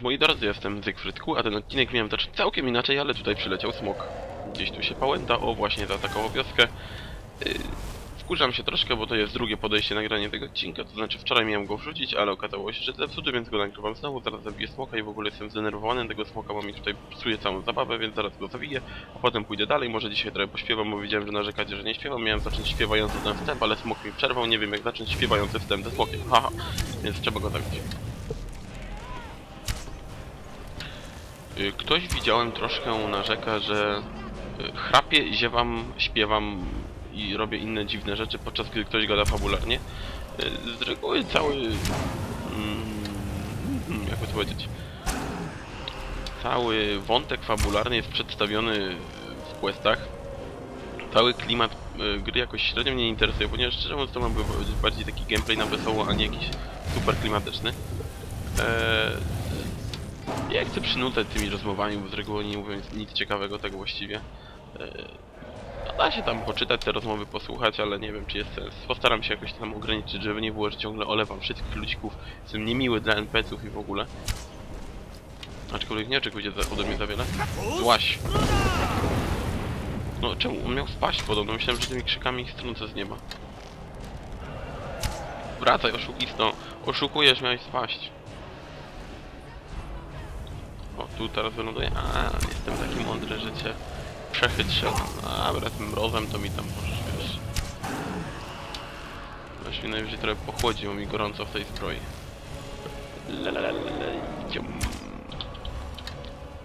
Moi drodzy, jestem Zygfrydku, a ten odcinek miałem zacząć całkiem inaczej, ale tutaj przyleciał smok. Gdzieś tu się pałęta, o właśnie zaatakował wioskę. Yy, wkurzam się troszkę, bo to jest drugie podejście nagranie tego odcinka, to znaczy wczoraj miałem go wrzucić, ale okazało się, że zepsuty, więc go nagrywam znowu, zaraz zabiję smoka i w ogóle jestem zdenerwowany tego smoka, bo mi tutaj psuje całą zabawę, więc zaraz go zabiję, a potem pójdę dalej, może dzisiaj trochę pośpiewam, bo widziałem, że narzekacie, że nie śpiewam, miałem zacząć śpiewający ten wstęp, ale smok mi przerwał, nie wiem jak zacząć śpiewający wstęp ze smokiem, haha, więc trzeba go zabić. Ktoś widziałem troszkę narzeka, że y, chrapię, ziewam, śpiewam i robię inne dziwne rzeczy, podczas gdy ktoś gada fabularnie. Y, Z reguły cały... mm, jakby to powiedzieć... Cały wątek fabularny jest przedstawiony w questach. Cały klimat y, gry jakoś średnio mnie interesuje, ponieważ szczerze mówiąc to ma być bardziej taki gameplay na wesoło, a nie jakiś super klimatyczny. Eee, ja chcę przynudzać tymi rozmowami, bo z reguły nie mówią nic ciekawego tak właściwie. Eee, no da się tam poczytać te rozmowy, posłuchać, ale nie wiem czy jest sens. Postaram się jakoś tam ograniczyć, żeby nie było, że ciągle olewam wszystkich ludzików. Jestem niemiły dla NPC-ów i w ogóle. Aczkolwiek nie oczekujcie ode mnie za wiele. Złaś! No czemu? On miał spaść podobno. Myślałem, że tymi krzykami ich strącę z nieba. Wracaj, oszukisto. Oszukujesz, miałeś spaść. Tu teraz wyląduję. A, jestem taki mądry, że cię przechytrzę. Dobra, tym mrozem to mi tam możesz, wiesz. Mi najwyżej trochę pochłodzi, bo mi gorąco w tej zbroi.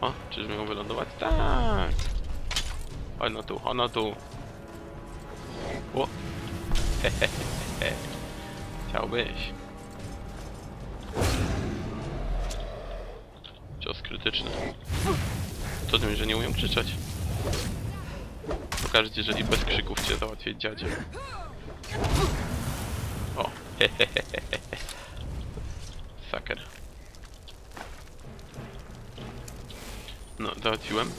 O, czyż miał wylądować? Tak! Chodź no tu, chodź no tu. O! Hehehe. Chciałbyś. Co tym, że nie umiem krzyczeć? Pokażę ci, jeżeli bez krzyków cię załatwię dziadzie. O, hehehehe. Saker. No, załatwiłem.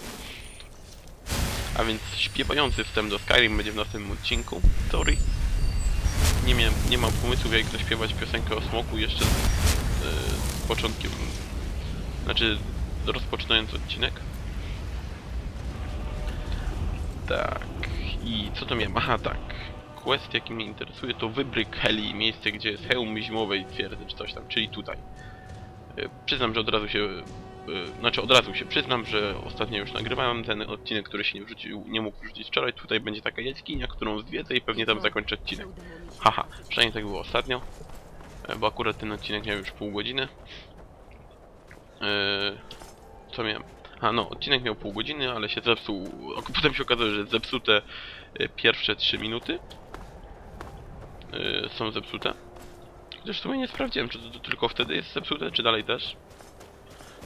A więc śpiewający wstęp do Skyrim będzie w następnym odcinku. Sorry. Nie, miałem, nie mam pomysłu jak zaśpiewać piosenkę o smoku jeszcze z, yy, z początkiem. Znaczy, rozpoczynając odcinek. Tak. I co to miałem? Aha, tak. Quest, jaki mnie interesuje, to wybryk Heli, miejsce, gdzie jest hełm zimowej twierdzy, czy coś tam, czyli tutaj. Yy, Przyznam, że od razu się y, znaczy od razu się przyznam, że ostatnio już nagrywałem ten odcinek, który się nie wrzucił, nie mógł wrzucić wczoraj. Tutaj będzie taka jaskinia, którą zwiedzę i pewnie tam zakończę odcinek. Haha, przynajmniej tak było ostatnio, e, bo akurat ten odcinek miał już pół godziny. Eee, co miałem? A no, odcinek miał pół godziny, ale się zepsuł. Potem się okazało, że zepsute e, pierwsze 3 minuty e, są zepsute. Chociaż w sumie nie sprawdziłem, czy to, to tylko wtedy jest zepsute, czy dalej też.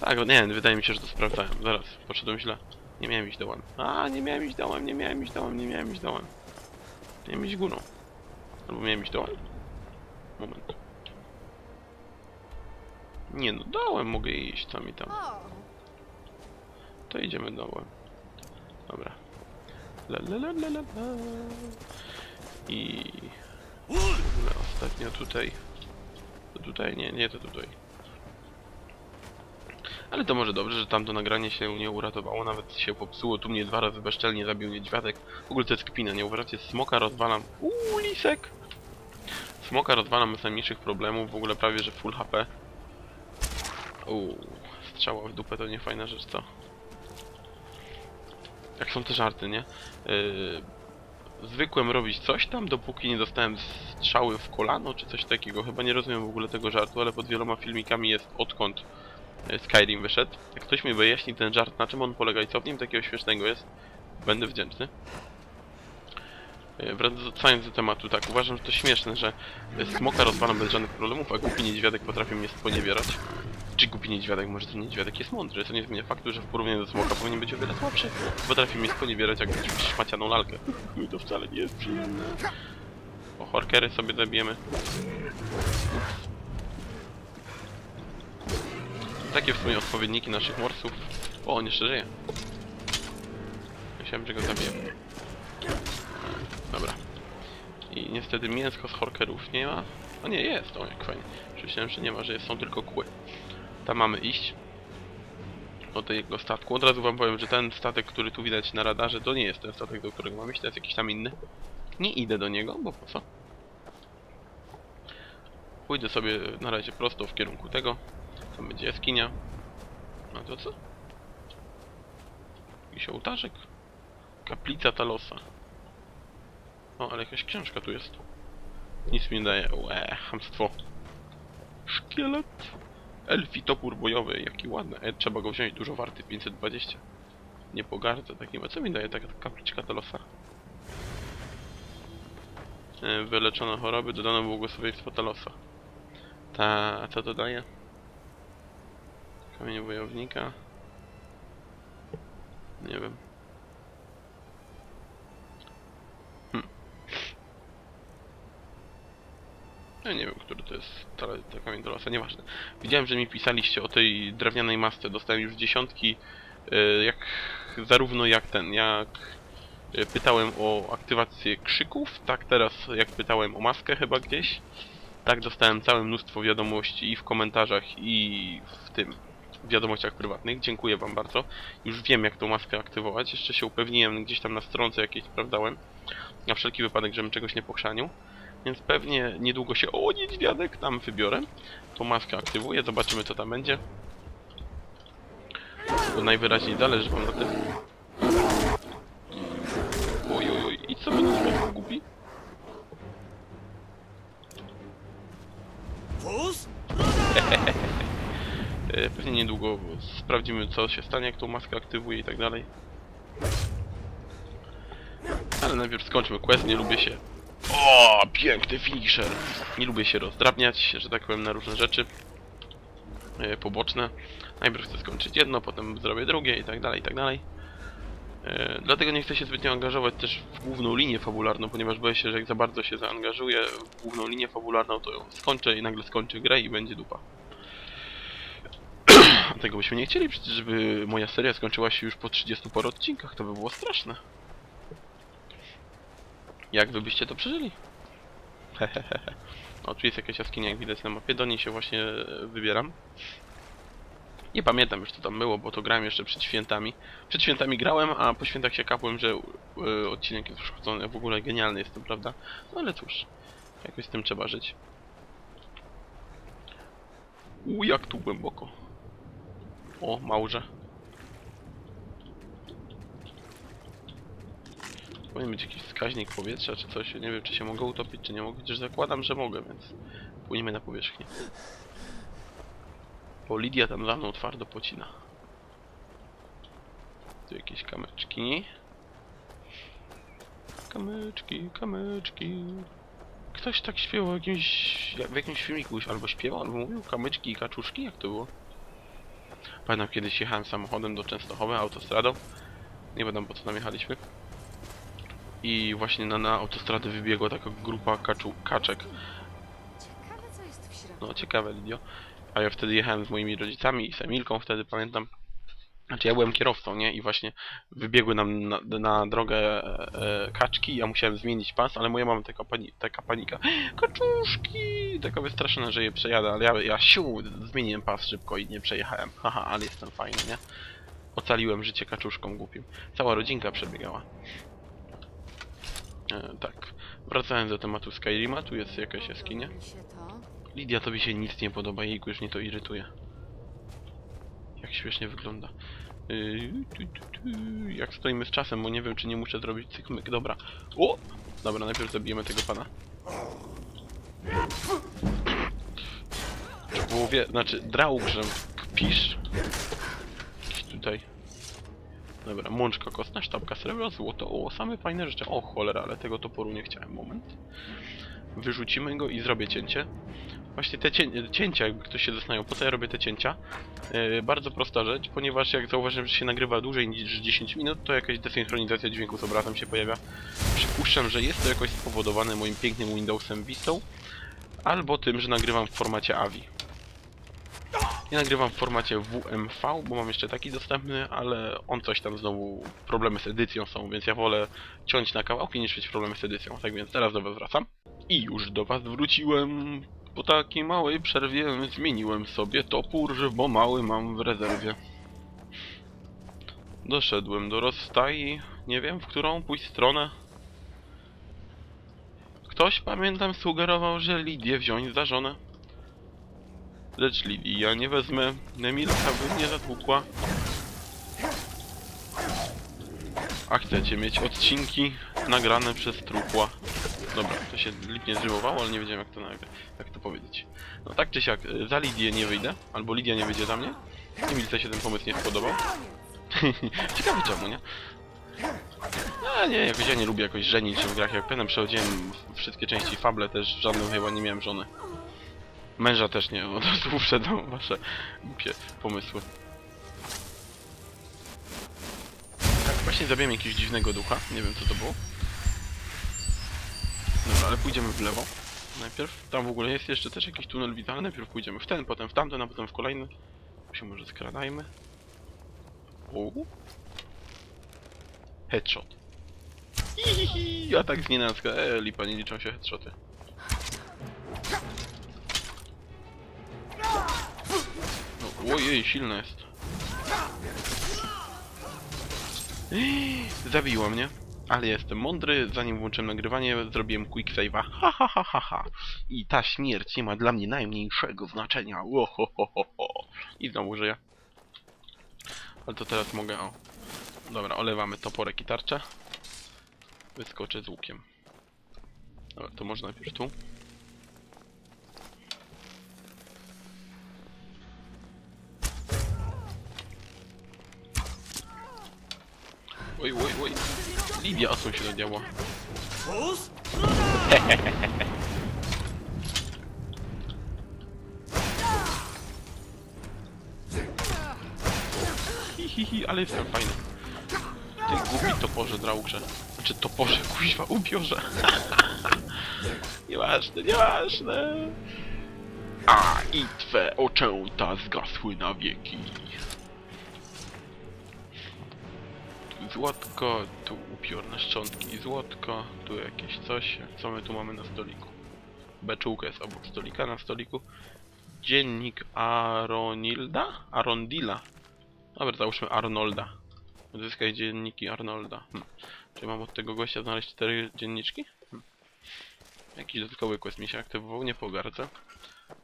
Tak, no nie, wydaje mi się, że to sprawdzałem. Zaraz, poszedłem źle. Nie miałem iść dołem. A, nie miałem iść dołem, nie miałem iść dołem, nie miałem iść dołem. Miałem iść górą. Albo miałem iść dołem. Moment. Nie no, dołem mogę iść, co mi tam. To idziemy dołem. Dobra. La la la la la la. I... ogóle ostatnio tutaj... To tutaj? Nie, nie to tutaj. Ale to może dobrze, że tamto nagranie się nie uratowało, nawet się popsuło. Tu mnie dwa razy bezczelnie zabił niedźwiadek. W ogóle to jest kpina, nie uważacie? Smoka rozwalam. Uuu, lisek! Smoka rozwalam bez najmniejszych problemów, w ogóle prawie że full HP. Uuu, strzała w dupę to nie fajna rzecz, co? Jak są te żarty, nie? Yy, zwykłem robić coś tam, dopóki nie dostałem strzały w kolano, czy coś takiego. Chyba nie rozumiem w ogóle tego żartu, ale pod wieloma filmikami jest odkąd e, Skyrim wyszedł. Jak ktoś mi wyjaśni ten żart, na czym on polega i co w nim takiego śmiesznego jest, będę wdzięczny. E, Wracając do tematu, tak, uważam, że to śmieszne, że smoka rozwalam bez żadnych problemów, a głupi niedźwiadek potrafi mnie sponiewierać. Czy głupi niedźwiadek? Może ten niedźwiadek jest mądry, co nie zmienia faktu, że w porównaniu do smoka powinien być o wiele słabszy. Potrafi mnie sponiewierać jak szmacianą lalkę. To wcale nie jest przyjemne. O, horkery sobie zabijemy. Takie w sumie odpowiedniki naszych morsów. O, on jeszcze żyje. Myślałem, że go zabiję. Dobra. I niestety mięsko z horkerów nie ma. O nie, jest, o jak fajnie. Myślałem, że nie ma, że są tylko kły. Tam mamy iść. Do tego statku. Od razu wam powiem, że ten statek, który tu widać na radarze, to nie jest ten statek, do którego mam iść, to jest jakiś tam inny. Nie idę do niego, bo po co? Pójdę sobie na razie prosto w kierunku tego. Tam będzie jaskinia. A to co? Jakiś ołtarzek. Kaplica Talosa. O, ale jakaś książka tu jest. Nic mi nie daje. Łe, hamstwo. Szkielet. Elfi topór bojowy, jaki ładny. E, trzeba go wziąć, dużo warty, 520. Nie pogardzę takim. A co mi daje taka kapliczka Talosa? E, Wyleczone choroby, dodano błogosławieństwo Talosa. Ta, a co to daje? Kamień wojownika. Nie wiem. Hm. Ja nie wiem, który to jest ta, ta kamień do losa, nieważne. Widziałem, że mi pisaliście o tej drewnianej masce, dostałem już dziesiątki, e, jak zarówno jak ten, jak e, pytałem o aktywację krzyków, tak teraz jak pytałem o maskę chyba gdzieś, tak dostałem całe mnóstwo wiadomości i w komentarzach i w tym, w wiadomościach prywatnych. Dziękuję wam bardzo. Już wiem jak tą maskę aktywować, jeszcze się upewniłem gdzieś tam na stronce jakiejś sprawdzałem, na wszelki wypadek, żebym czegoś nie pochrzanił. Więc pewnie niedługo się, o niedźwiadek, tam wybiorę. Tą maskę aktywuję, zobaczymy co tam będzie. Bo najwyraźniej zależy wam na tym. Oj, oj, oj, idź sobie na sposób głupi. E, Pewnie niedługo sprawdzimy co się stanie, jak tą maskę aktywuję i tak dalej. Ale najpierw skończmy quest, nie lubię się... O, piękny finisher! Nie lubię się rozdrabniać, że tak powiem, na różne rzeczy e, poboczne. Najpierw chcę skończyć jedno, potem zrobię drugie i tak dalej, i tak dalej. E, Dlatego nie chcę się zbytnio angażować też w główną linię fabularną, ponieważ boję się, że jak za bardzo się zaangażuję w główną linię fabularną, to ją skończę i nagle skończę grę i będzie dupa. Tego byśmy nie chcieli przecież, żeby moja seria skończyła się już po 30 paru odcinkach, to by było straszne. Jak wy byście to przeżyli? O, tu jest jakaś jaskinia, jak widać na mapie, do niej się właśnie e, wybieram. Nie pamiętam już co tam było, bo to grałem jeszcze przed świętami. Przed świętami grałem, a po świętach się kapłem, że e, odcinek jest uszkodzony. W ogóle genialny jestem, prawda? No ale cóż, jakoś z tym trzeba żyć. U, jak tu głęboko. O, małże. Powinien być jakiś wskaźnik powietrza czy coś. Nie wiem, czy się mogę utopić, czy nie mogę. Chociaż zakładam, że mogę, więc płyniemy na powierzchnię. Bo Lidia tam za mną twardo pocina. Tu jakieś kamyczki. Kamyczki, kamyczki. Ktoś tak śpiewał w jakimś, w jakimś filmiku albo śpiewał, albo mówił kamyczki i kaczuszki, jak to było? Pamiętam kiedyś jechałem samochodem do Częstochowy autostradą. Nie pamiętam po co tam jechaliśmy. I właśnie na, na autostradę wybiegła taka grupa kaczu, kaczek. Ciekawe, co jest w środku. No ciekawe, Lidio. A ja wtedy jechałem z moimi rodzicami i z Emilką wtedy pamiętam. Znaczy ja byłem kierowcą, nie? I właśnie wybiegły nam na, na drogę e, e, kaczki, ja musiałem zmienić pas, ale moja mama taka, pani, taka panika. Kaczuszki! Taka wystraszona, że je przejadę, ale ja, ja siu, zmieniłem pas szybko i nie przejechałem. Haha, ale jestem fajny, nie? Ocaliłem życie kaczuszkom głupim. Cała rodzinka przebiegała. E, tak. Wracając do tematu Skyrima, tu jest jakaś jaskinia. Lidia, tobie się nic nie podoba, jejku, już mnie to irytuje. Jak śmiesznie wygląda. Yy, tu, tu, tu. Jak stoimy z czasem, bo nie wiem, czy nie muszę zrobić cykmyk. Dobra. O! Dobra, najpierw zabijemy tego pana. W połowie, znaczy, drałgrzem kpisz. Jakiś tutaj. Dobra, mączka kostna, sztabka srebra, złoto. O, same fajne rzeczy. O, cholera, ale tego toporu nie chciałem. Moment. Wyrzucimy go i zrobię cięcie. Właśnie te cię cięcia, jakby ktoś się zastanawiał, po co ja robię te cięcia? Yy, bardzo prosta rzecz, ponieważ jak zauważyłem, że się nagrywa dłużej niż 10 minut, to jakaś desynchronizacja dźwięku z obrazem się pojawia. Przypuszczam, że jest to jakoś spowodowane moim pięknym Windowsem Vista, albo tym, że nagrywam w formacie AVI. Nie nagrywam w formacie WMV, bo mam jeszcze taki dostępny, ale on coś tam znowu, problemy z edycją są, więc ja wolę ciąć na kawałki niż mieć problemy z edycją. Tak więc teraz do was wracam. I już do was wróciłem. Po takiej małej przerwie zmieniłem sobie topór, bo mały mam w rezerwie. Doszedłem do rozstai, nie wiem w którą pójść stronę. Ktoś, pamiętam, sugerował, że Lidię wziąć za żonę. Lecz Lidii ja nie wezmę, Emilka by mnie zatłukła. A chcecie mieć odcinki nagrane przez trupła. Dobra, to się lipnie zrymowało, ale nie wiedziałem jak to, jak to powiedzieć. No tak czy siak, za Lidię nie wyjdę, albo Lidia nie wyjdzie za mnie. Emilce się ten pomysł nie spodobał. Ciekawe czemu, nie? A nie, jakoś ja nie lubię jakoś żenić się w grach. Jak pewnie przechodziłem wszystkie części Fable, też w żadnym chyba nie miałem żony. Męża też nie, od razu uprzedzam wasze głupie pomysły. Tak, właśnie zabiłem jakiegoś dziwnego ducha, nie wiem co to było. Dobra, ale pójdziemy w lewo. Najpierw, tam w ogóle jest jeszcze też jakiś tunel witalny, najpierw pójdziemy w ten, potem w tamten, a potem w kolejny. Tu się może skradajmy. Headshot. Hihihi, atak z nienacka. E, lipa, nie liczą się headshoty. Ojej, silne jest. Zabiło mnie. Ale jestem mądry, zanim włączyłem nagrywanie, zrobiłem quick save'a. Ha, ha, ha, ha, ha. I ta śmierć nie ma dla mnie najmniejszego znaczenia. Ho, ho, ho, ho. I znowu żyję. Ale to teraz mogę, o. Dobra, olewamy toporek i tarczę. Wyskoczę z łukiem. Dobra, to można najpierw tu. Oj, oj, oj. Lidia, odsuń się do diabła. Hi, hi, hi, ale jestem fajny. Ty głupi toporze, draugrze. Znaczy toporze, kuźwa, ubiorze. nieważne, nieważne. A, i twe oczęta zgasły na wieki. Złotko, tu upiorne szczątki złotko, tu jakieś coś. Co my tu mamy na stoliku? Beczułka jest obok stolika, na stoliku. Dziennik Aronilda? Arondila. Dobra, załóżmy Arnolda. Odzyskaj dzienniki Arnolda. Hm. Czy mam od tego gościa znaleźć cztery dzienniczki? Hm. Jakiś dodatkowy quest mi się aktywował, nie pogardzę.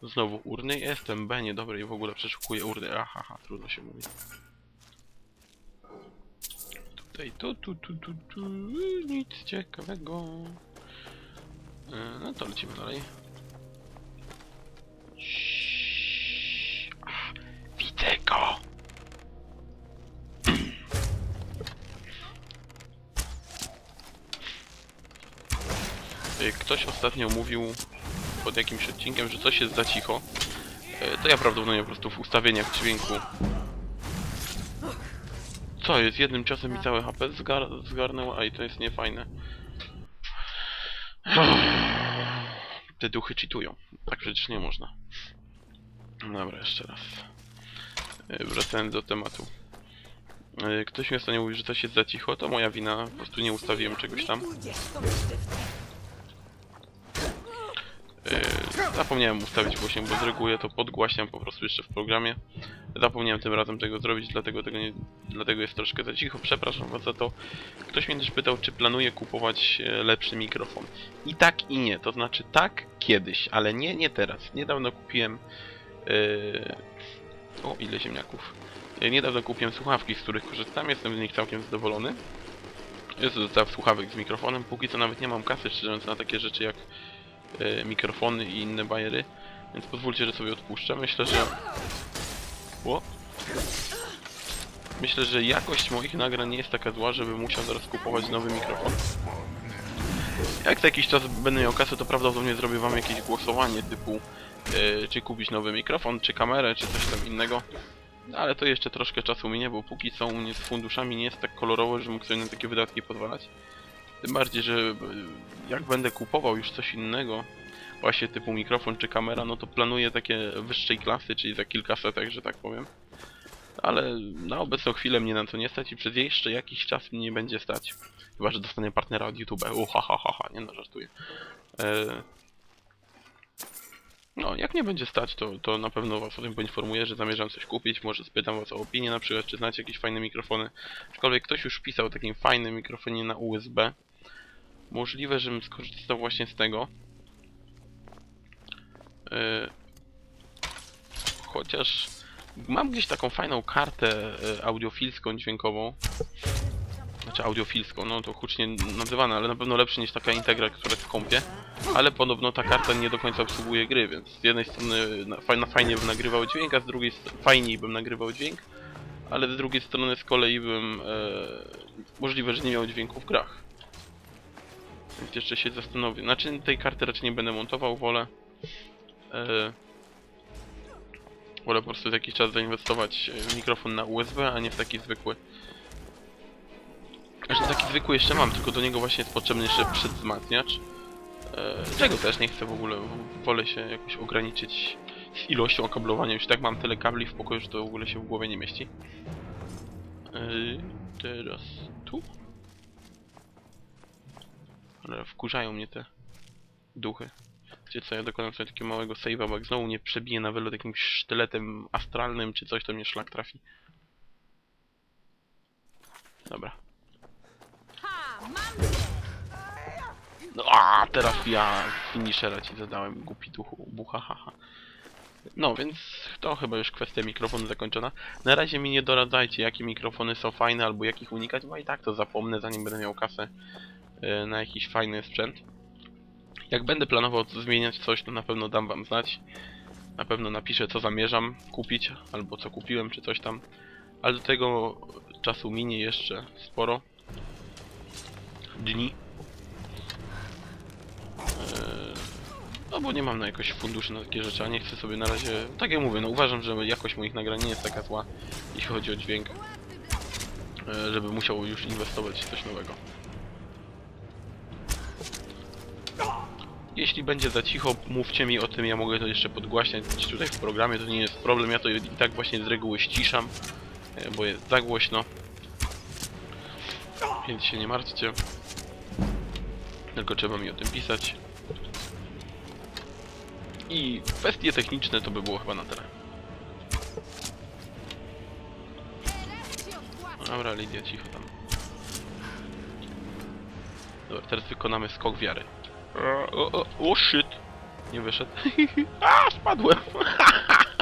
Znowu urny. Jestem B, niedobry i w ogóle przeszukuję urny. Aha, trudno się mówi. Tutaj, tu, tu, tu, tu, tu, nic ciekawego. E, No to lecimy dalej. Ach, Widzę go! Y, Ktoś ostatnio mówił pod jakimś odcinkiem, że coś jest za cicho. Y, To ja prawdopodobnie po prostu w ustawieniach dźwięku. Co jest? Jednym ciosem mi całe HP zgar zgarnęło, a i to jest niefajne. Te duchy cheatują. Tak przecież nie można. Dobra, jeszcze raz. Y, Wracając do tematu. Y, Ktoś mi ostatnio mówił, że coś jest za cicho, to moja wina, po prostu nie ustawiłem czegoś tam. Yy, zapomniałem ustawić głośnik, bo z reguły to podgłaśniam po prostu jeszcze w programie. Zapomniałem tym razem tego zrobić, dlatego tego nie, dlatego jest troszkę za cicho. Przepraszam was za to. Ktoś mnie też pytał, czy planuję kupować e, lepszy mikrofon. I tak i nie, to znaczy tak kiedyś, ale nie, nie teraz. Niedawno kupiłem... Yy... O, ile ziemniaków. E, Niedawno kupiłem słuchawki, z których korzystam, jestem z nich całkiem zadowolony. Jest zestaw słuchawek z mikrofonem, póki co nawet nie mam kasy, szczerze na takie rzeczy jak mikrofony i inne bajery, więc pozwólcie, że sobie odpuszczę. Myślę, że... O! Myślę, że jakość moich nagrań nie jest taka zła, żebym musiał zaraz kupować nowy mikrofon. Jak za jakiś czas będę miał kasę, to prawdopodobnie zrobię wam jakieś głosowanie typu e, czy kupić nowy mikrofon, czy kamerę, czy coś tam innego. No, Ale to jeszcze troszkę czasu minie, bo póki co u mnie z funduszami nie jest tak kolorowo, że mógł sobie na takie wydatki pozwalać. Tym bardziej, że e, jak będę kupował już coś innego, właśnie typu mikrofon czy kamera, no to planuję takie wyższej klasy, czyli za kilkaset, że tak powiem. Ale na obecną chwilę mnie na to nie stać i przez jeszcze jakiś czas mnie nie będzie stać. Chyba, że dostanę partnera od YouTube. O, ha, ha, ha, ha, nie no, żartuję. E... No, jak nie będzie stać, to, to na pewno was o tym poinformuję, że zamierzam coś kupić. Może spytam was o opinię na przykład, czy znacie jakieś fajne mikrofony. Aczkolwiek ktoś już pisał o takim fajnym mikrofonie na USB. Możliwe, żebym skorzystał właśnie z tego. Yy, chociaż mam gdzieś taką fajną kartę yy, audiofilską, dźwiękową. Znaczy audiofilską, no to hucznie nazywana, ale na pewno lepsze niż taka Integra, która jest w kompie. Ale podobno ta karta nie do końca obsługuje gry, więc z jednej strony na, fajna, fajnie bym nagrywał dźwięk, a z drugiej fajniej bym nagrywał dźwięk, ale z drugiej strony z kolei bym e, możliwe, że nie miał dźwięku w grach. Więc jeszcze się zastanowię. Znaczy tej karty raczej nie będę montował, wolę e, wolę po prostu jakiś czas zainwestować w mikrofon na USB, a nie w taki zwykły. Znaczy taki zwykły jeszcze mam, tylko do niego właśnie jest potrzebny jeszcze przedwzmacniacz. E, czego też nie chcę w ogóle, wolę się jakoś ograniczyć z ilością okablowania. Już tak mam tyle kabli w pokoju, że to w ogóle się w głowie nie mieści. E, teraz tu. Ale wkurzają mnie te duchy. Wiecie co, ja dokonam sobie takiego małego save'a, bo jak znowu nie przebiję na wylot jakimś sztyletem astralnym czy coś, to mnie szlak trafi. Dobra. No a teraz ja finishera ci zadałem, głupi duchu, bucha haha. No więc to chyba już kwestia mikrofonu zakończona. Na razie mi nie doradzajcie jakie mikrofony są fajne albo jakich unikać, bo i tak to zapomnę zanim będę miał kasę na jakiś fajny sprzęt. Jak będę planował zmieniać coś, to na pewno dam wam znać. Na pewno napiszę co zamierzam kupić, albo co kupiłem, czy coś tam. Ale do tego czasu minie jeszcze sporo dni. No bo nie mam na jakoś funduszy na takie rzeczy, a nie chcę sobie na razie... Tak jak mówię, no uważam, że jakość moich nagrań nie jest taka zła, jeśli chodzi o dźwięk, e, żeby musiał już inwestować w coś nowego. Jeśli będzie za cicho, mówcie mi o tym, ja mogę to jeszcze podgłaśniać tutaj w programie, to nie jest problem, ja to i tak właśnie z reguły ściszam, e, bo jest za głośno. Więc się nie martwcie. Tylko trzeba mi o tym pisać. I kwestie techniczne to by było chyba na tyle. Dobra, Lidia, cicho tam. Dobra, teraz wykonamy skok wiary. O, o, o shit! Nie wyszedł. A, spadłem!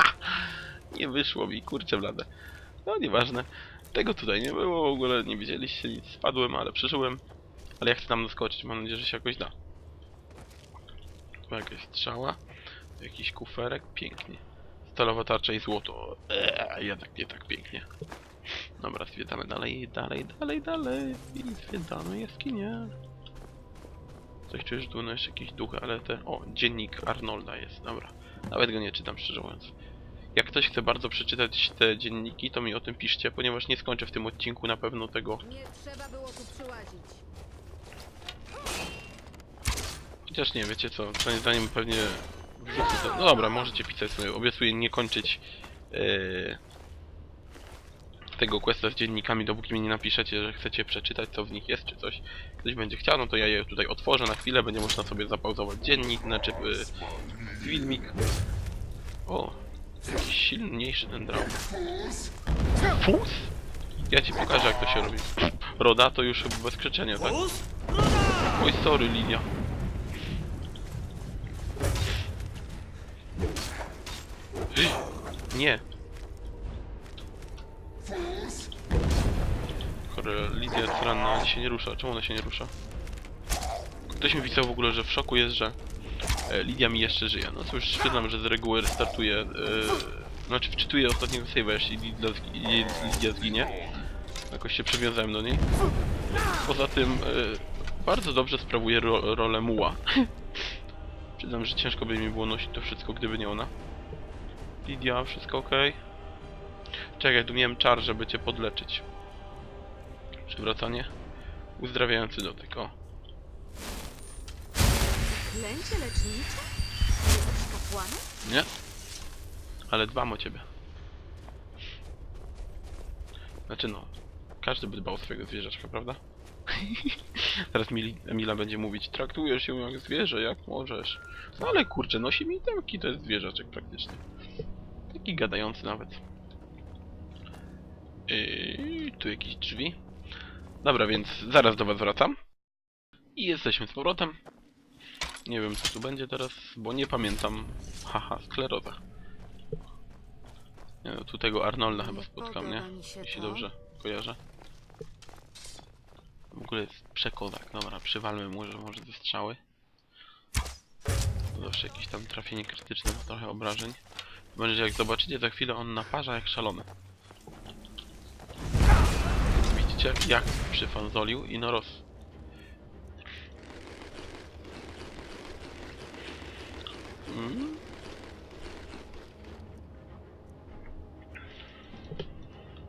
nie wyszło mi, kurczę blade. No, nieważne. Tego tutaj nie było, w ogóle nie widzieliście nic. Spadłem, ale przeżyłem. Ale ja chcę tam doskoczyć, mam nadzieję, że się jakoś da. Tu jakaś strzała. Jakiś kuferek, pięknie. Stalowa tarcza i złoto. Eee, jednak nie tak pięknie. Dobra, zwiedzamy dalej, dalej, dalej, dalej. I zwiedzamy jaskinię. Coś czujesz, tu jeszcze jakieś duchy, ale te... O, dziennik Arnolda jest, dobra. Nawet go nie czytam, szczerze mówiąc. Jak ktoś chce bardzo przeczytać te dzienniki, to mi o tym piszcie, ponieważ nie skończę w tym odcinku na pewno tego. Nie trzeba było tu przyłazić. Chociaż nie, wiecie co, moim zdaniem pewnie wrzucę to... No dobra, możecie pisać sobie, obiecuję nie kończyć yy, tego questa z dziennikami, dopóki mi nie napiszecie, że chcecie przeczytać, co w nich jest, czy coś. Ktoś będzie chciał, no to ja je tutaj otworzę na chwilę, będzie można sobie zapauzować dziennik, znaczy yy, filmik. O, jakiś silniejszy ten draum. Fus? Ja ci pokażę, jak to się robi. Roda to już chyba bez krzyczenia, tak? Oj, sorry, Lidia. Nie. Chore, Lidia jest ranna, ale się nie rusza. Czemu ona się nie rusza? Ktoś mi pisał w ogóle, że w szoku jest, że e, Lidia mi jeszcze żyje. No cóż, przyznam, że z reguły restartuję, e, znaczy wczytuję ostatniego save'a, jeśli Lidia, Lidia zginie. Jakoś się przywiązałem do niej. Poza tym e, bardzo dobrze sprawuje ro rolę muła. Przyznam, że ciężko by mi było nosić to wszystko, gdyby nie ona. Lidia, wszystko ok? Czekaj, tu miałem czar, żeby cię podleczyć. Przywracanie. Uzdrawiający dotyk, o. Klęcie lecznicze? Jesteś kapłanem? Nie? Ale dbam o ciebie. Znaczy no, każdy by dbał o swojego zwierzaczka, prawda? Teraz Mili, Emila będzie mówić, traktujesz się jak zwierzę, jak możesz. No ale kurczę, nosi mi temki, to jest zwierzaczek praktycznie. Taki gadający nawet. Yy, tu jakieś drzwi. Dobra, więc zaraz do was wracam. I jesteśmy z powrotem. Nie wiem co tu będzie teraz, bo nie pamiętam. Haha, skleroza. Nie, no, tu tego Arnolda chyba spotkam, nie? Jeśli dobrze kojarzę. W ogóle jest przekozak, dobra, przywalmy mu, że może ze strzały. Zawsze jakieś tam trafienie krytyczne, trochę obrażeń. Będzie jak zobaczycie za chwilę on naparza jak szalony. Jak przyfanzolił i no roz. Mm.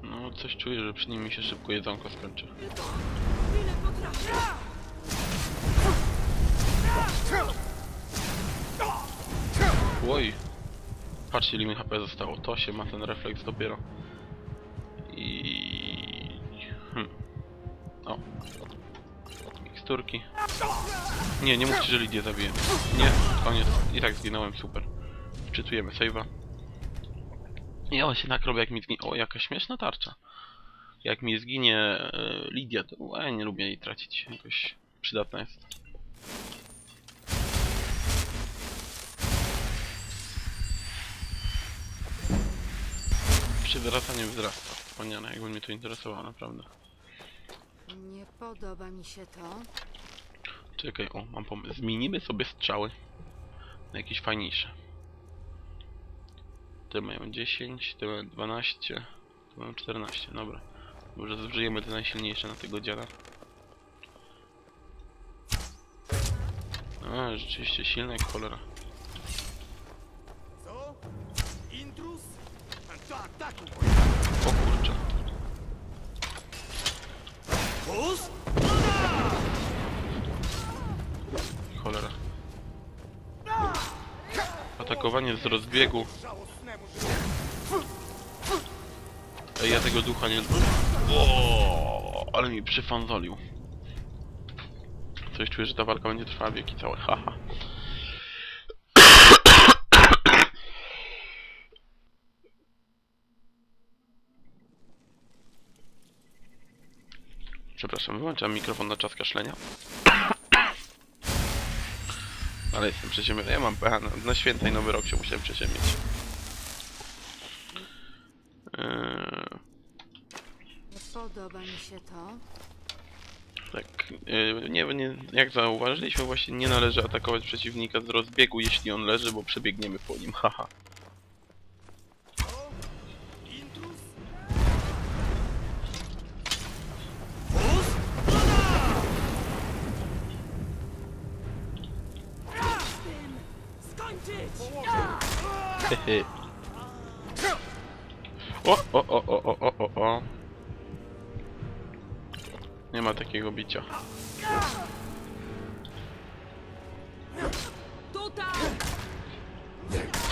No coś czuję, że przy nim mi się szybko jedzonko skończy. Oj. Patrzcie ile mi HP zostało. To się ma ten refleks dopiero. Nie, nie mówcie, że Lidię zabiję. Nie, koniec. I tak zginąłem, super. Wczytujemy save'a. Ja on się robię jak mi zginie... O, jaka śmieszna tarcza. Jak mi zginie e, Lidia, to ja nie lubię jej tracić. Jakoś przydatna jest. Przywracanie wzrasta. Wspaniale, jakby mnie to interesowało, naprawdę. Nie podoba mi się to. Czekaj, o, mam pomysł. Zmienimy sobie strzały na jakieś fajniejsze. Te mają 10, te mają 12, te mają 14, dobra. Może zużyjemy te najsilniejsze na tego dziada. A, rzeczywiście silne jak cholera. Co? Intrus? To ataku! O kurczę. Pus? Cholera. Atakowanie z rozbiegu. Ej, ja tego ducha nie... O, ale mi przyfanzolił. Coś czuję, że ta walka będzie trwała wieki całe, haha. Przepraszam, wyłączam mikrofon na czas kaszlenia. Ale jestem przeziębiony. Ja mam. Na, na święta i nowy rok się musiałem przeziębić. Eee, Nie podoba mi się to. tak, eee, nie, nie, jak zauważyliśmy, właśnie nie należy atakować przeciwnika z rozbiegu, jeśli on leży, bo przebiegniemy po nim, haha. Takiego bicia.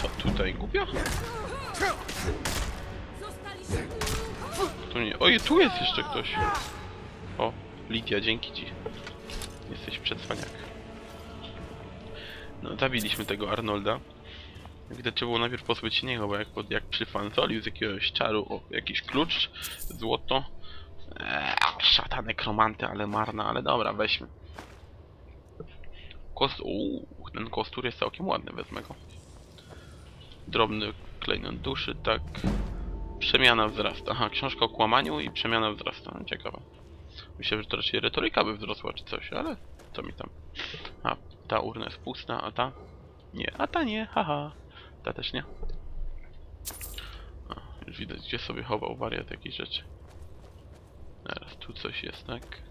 Co tutaj, głupia? Tu nie. Oj, tu jest jeszcze ktoś. O, Lidia, dzięki ci. Jesteś przedswaniak. No, zabiliśmy tego Arnolda. Widać, trzeba było najpierw pozbyć niego, bo jak, jak przyfanzolił z jakiegoś czaru, o, jakiś klucz, złoto. Eee, szata nekromanty, ale marna, ale dobra, weźmy. Kost... Uuu, ten kostur jest całkiem ładny, wezmę go. Drobny klejnot duszy, tak. Przemiana wzrasta. Aha, książka o kłamaniu i przemiana wzrasta. No, Ciekawe. Myślę, że to raczej retoryka by wzrosła czy coś, ale co mi tam. A, ta urna jest pusta, a ta? Nie, a ta nie, haha. Ta też nie. A, już widać, gdzie sobie chował wariat jakiejś rzeczy. Tu coś jest, tak?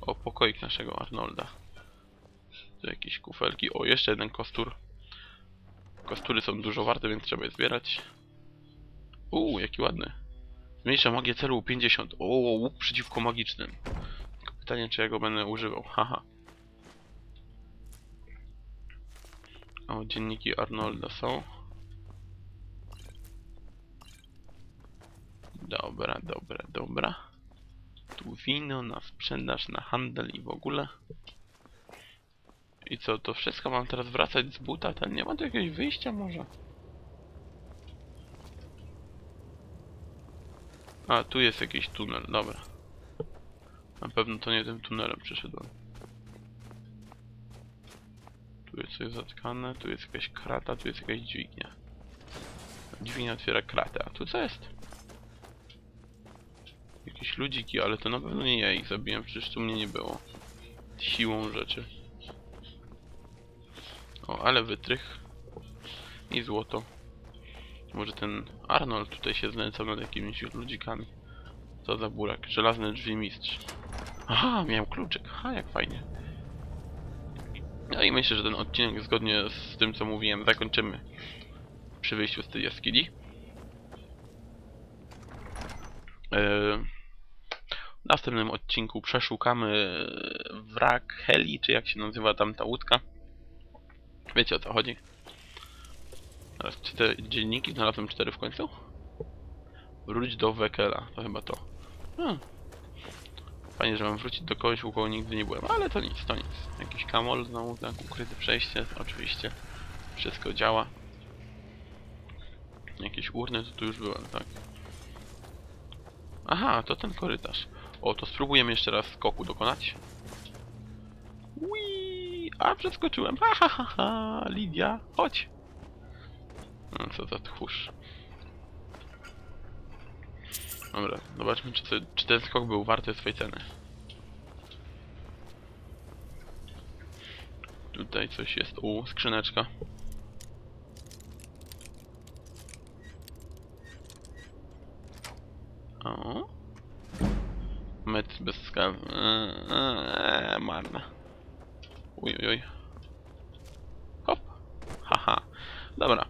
O, pokoik naszego Arnolda. Tu jakieś kufelki. O, jeszcze jeden kostur. Kostury są dużo warte, więc trzeba je zbierać. Uuu, jaki ładny. Zmniejsza magię celu o 50. O, łuk przeciwko magicznym. Pytanie, czy ja go będę używał. Haha. O, dzienniki Arnolda są. Dobra, dobra, dobra. Tu wino na sprzedaż, na handel i w ogóle. I co, to wszystko mam teraz wracać z buta? Ten nie ma tu jakiegoś wyjścia może? A, tu jest jakiś tunel, dobra. Na pewno to nie tym tunelem przyszedłem. Tu jest coś zatkane, tu jest jakaś krata, tu jest jakaś dźwignia. Dźwignia otwiera kratę, a tu co jest? Jakieś ludziki, ale to na pewno nie ja ich zabiłem, przecież tu mnie nie było. Siłą rzeczy. O, ale wytrych. I złoto. Może ten Arnold tutaj się znęcał nad jakimiś ludzikami. Co za burak. Żelazne drzwi mistrz. Aha, miałem kluczyk. Aha, jak fajnie. No i myślę, że ten odcinek zgodnie z tym co mówiłem zakończymy przy wyjściu z tej jaskini. Eee, w następnym odcinku przeszukamy wrak Heli, czy jak się nazywa tam ta łódka. Wiecie o co chodzi? Teraz czy te dzienniki znalazłem cztery w końcu? Wróć do Wekela, to chyba to. Hmm. Fajnie, że mam wrócić do kogoś, u kogo nigdy nie byłem, ale to nic, to nic. Jakiś kamol znowu, tak, ukryte przejście, oczywiście. Wszystko działa. Jakieś urny, to tu już byłem, tak. Aha, to ten korytarz. O, to spróbujemy jeszcze raz skoku dokonać. Wii, a przeskoczyłem. Ha, ha, ha, ha, Lidia, chodź. No, co za tchórz. Dobra, zobaczmy, czy, to, czy ten skok był warty swojej ceny. Tutaj coś jest. U, skrzyneczka. O. Met bez skawy. Eee, marne. Uj, uj, uj. Hop. Haha. Dobra.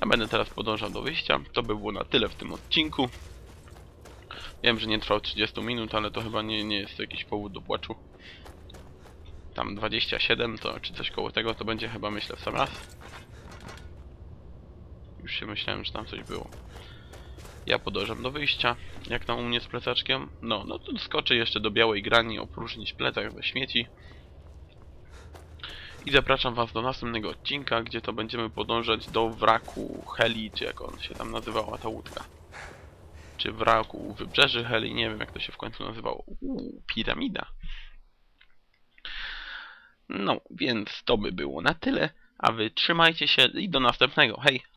Ja będę teraz podążał do wyjścia. To by było na tyle w tym odcinku. Wiem, że nie trwał 30 minut, ale to chyba nie, nie jest jakiś powód do płaczu. Tam 27 to, czy coś koło tego, to będzie chyba myślę w sam raz. Już się myślałem, że tam coś było. Ja podążam do wyjścia. Jak tam u mnie z plecaczkiem? No, no to skoczę jeszcze do białej grani, opróżnić plecak ze śmieci. I zapraszam was do następnego odcinka, gdzie to będziemy podążać do wraku Heli, czy jak on się tam nazywała ta łódka. Czy wraku wybrzeży Heli, nie wiem jak to się w końcu nazywało. Uuu, piramida. No, więc to by było na tyle, a wy trzymajcie się i do następnego. Hej!